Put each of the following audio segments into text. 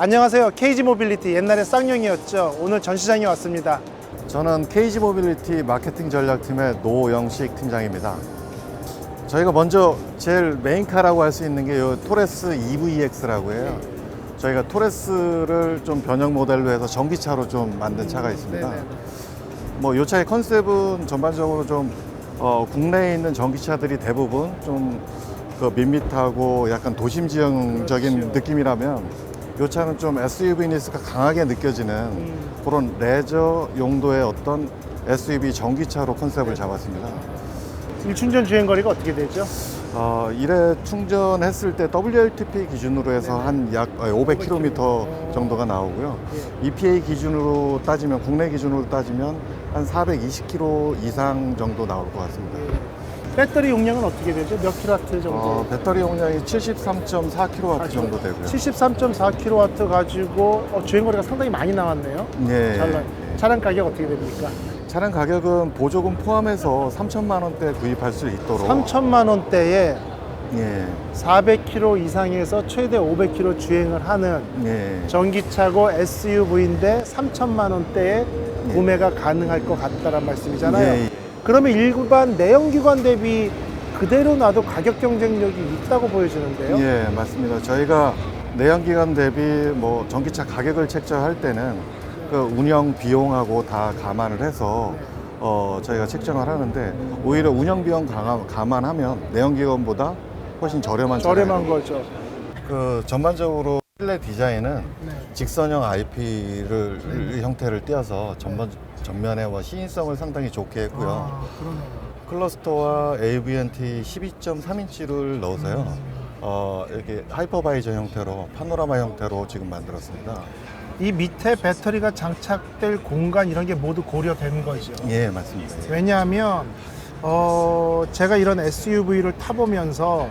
안녕하세요. KG 모빌리티 옛날에 쌍용이었죠. 오늘 전시장에 왔습니다. 저는 KG 모빌리티 마케팅 전략팀의 노영식 팀장입니다. 저희가 먼저 제일 메인카라고 할 수 있는 게이 토레스 EVX라고 해요. 저희가 토레스를 좀 변형 모델로 해서 전기차로 좀 만든 차가 있습니다. 뭐이 차의 컨셉은 전반적으로 좀 어, 국내에 있는 전기차들이 대부분 좀 그 밋밋하고 약간 도심 지형적인 그렇죠. 느낌이라면 이 차는 좀 SUV니스가 강하게 느껴지는 음. 그런 레저 용도의 어떤 SUV 전기차로 컨셉을 잡았습니다. 일충전 주행 거리가 어떻게 되죠? 어, 이래 충전했을 때 WLTP 기준으로 해서 한 약 500km 정도가 나오고요. EPA 기준으로 따지면 국내 기준으로 따지면 한 420km 이상 정도 나올 것 같습니다. 배터리 용량은 어떻게 되죠? 몇 킬로와트 정도? 어, 배터리 용량이 73.4kW 정도 되고요. 73.4kW 가지고 어, 주행 거리가 상당히 많이 나왔네요. 예, 잘 나. 예. 차량 가격 어떻게 됩니까? 차량 가격은 보조금 포함해서 3천만 원대 구입할 수 있도록 3천만 원대에 예, 400km 이상에서 최대 500km 주행을 하는 예. 전기차고 SUV인데 3천만 원대에 예. 구매가 가능할 것 같다란 말씀이잖아요. 예, 예. 그러면 일반 내연기관 대비 그대로 놔도 가격 경쟁력이 있다고 보여지는데요. 예, 맞습니다. 저희가 내연기관 대비 뭐 전기차 가격을 책정할 때는 그 운영 비용하고 다 감안을 해서 어, 저희가 책정을 하는데 오히려 운영 비용 감안, 감안하면 내연기관보다 훨씬 저렴한 저렴한 차량이고 거죠. 그 전반적으로 실내 디자인은 네. 직선형 IP를 형태를 띄어서 전반 전면에 뭐 시인성을 상당히 좋게 했고요. 아, 그러네요. 클러스터와 AVNT 12.3인치를 넣어서요. 어, 이렇게 하이퍼바이저 형태로 파노라마 형태로 지금 만들었습니다. 이 밑에 배터리가 장착될 공간 이런 게 모두 고려된 거죠. 예, 맞습니다. 왜냐하면 어, 제가 이런 SUV를 타보면서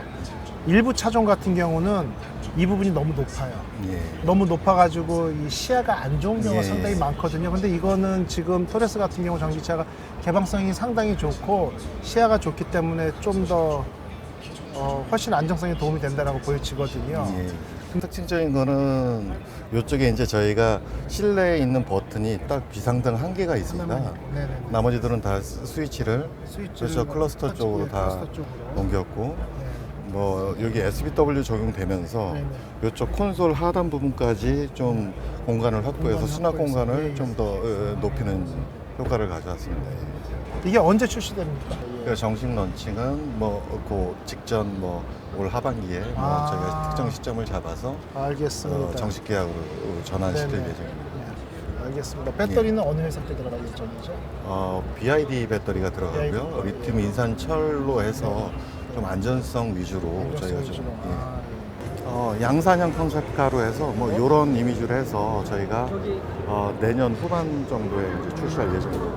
일부 차종 같은 경우는 이 부분이 너무 높아요. 예. 너무 높아가지고 이 시야가 안 좋은 경우가 예. 상당히 많거든요. 근데 이거는 지금 토레스 같은 경우 전기차가 개방성이 상당히 좋고 시야가 좋기 때문에 좀더 어, 훨씬 안정성에 도움이 된다라고 보여지거든요. 예. 특징적인 거는 이쪽에 이제 저희가 실내에 있는 버튼이 딱 비상등 한 개가 있습니다. 네네. 나머지들은 다 스- 스위치를 스위치를 그래서 뭐 클러스터 쪽으로 예, 다 클러스터 쪽으로. 옮겼고 네. 뭐 여기 SBW 적용되면서 네네. 이쪽 콘솔 하단 부분까지 좀 공간을 확보해서 공간을 수납 확보해서, 공간을 예, 예. 좀더 높이는 효과를 가져왔습니다. 이게 언제 출시됩니까? 그 정식 런칭은 뭐그 직전 뭐 올 하반기에 뭐 아. 저희가 특정 시점을 잡아서 알겠습니다. 어, 정식 계약으로 전환시킬 네네. 예정입니다. 네, 알겠습니다. 배터리는 어느 회사 때 들어갈 예정이죠? 어, BID 배터리가 들어가고요. BID. 리튬 인산철로 해서 좀 안전성 위주로 저희가 좀. 예. 아, 어, 양산형 컨셉카로 해서 뭐 이런 이미지로 해서 저희가 어, 내년 후반 정도에 이제 출시할 예정입니다.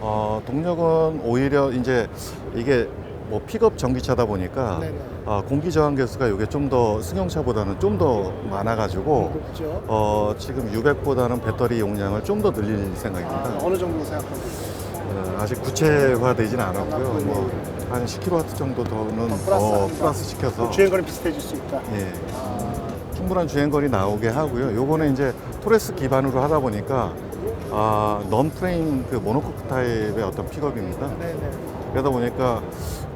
어, 동력은 오히려 이제 이게 뭐 픽업 전기차다 보니까 네네. 어, 공기 저항 개수가 이게 좀 더 승용차보다는 좀 더 많아가지고 높죠. 어, 지금 600보다는 배터리 용량을 좀 더 늘릴 생각입니다. 아, 어느 정도 생각하고 어, 아직 구체화되진 않았고요. 뭐 한 10kW 정도 더는 플러스 더. 플러스 시켜서 주행거리 비슷해질 수 있다. 예. 충분한 주행거리 나오게 하고요. 요거는 이제 토레스 기반으로 하다 보니까 아, 넌 프레임 그 모노코크 타입의 어떤 픽업입니다. 네네. 그러다 보니까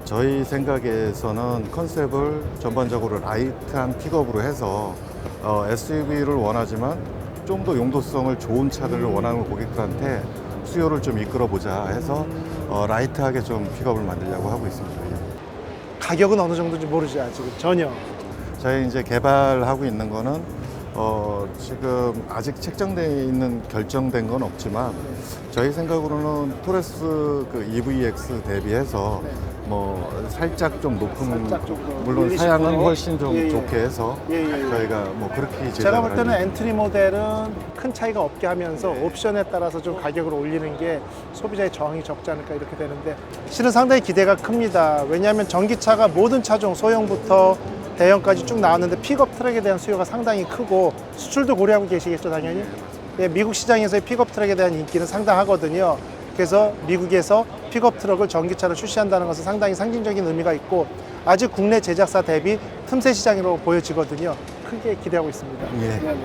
저희 생각에서는 컨셉을 전반적으로 라이트한 픽업으로 해서 어, SUV를 원하지만 좀 더 용도성을 좋은 차들을 원하는 고객들한테 수요를 좀 이끌어 보자 해서 어, 라이트하게 좀 픽업을 만들려고 하고 있습니다. 예. 가격은 어느 정도인지 모르지 아직은 전혀. 저희 이제 개발하고 있는 거는 어, 지금 아직 책정되어 있는 결정된 건 없지만 저희 생각으로는 토레스 그 EVX 대비해서 네. 뭐 살짝 좀 높은 살짝 정도 물론 밀리실 사양은. 훨씬 좀 예, 예. 좋게 해서 예, 예, 예. 저희가 뭐 그렇게 제작을 제가 볼 때는 엔트리 모델은 큰 차이가 없게 하면서 옵션에 따라서 좀 가격을 올리는 게 소비자의 저항이 적지 않을까 이렇게 되는데 실은 상당히 기대가 큽니다. 왜냐하면 전기차가 모든 차종 소형부터 대형까지 쭉 나왔는데 픽업 트럭에 대한 수요가 상당히 크고 수출도 고려하고 계시겠죠 당연히. 예, 미국 시장에서의 픽업 트럭에 대한 인기는 상당하거든요. 그래서 미국에서 픽업 트럭을 전기차로 출시한다는 것은 상당히 상징적인 의미가 있고 아직 국내 제작사 대비 틈새 시장으로 보여지거든요. 크게 기대하고 있습니다. 예. 네.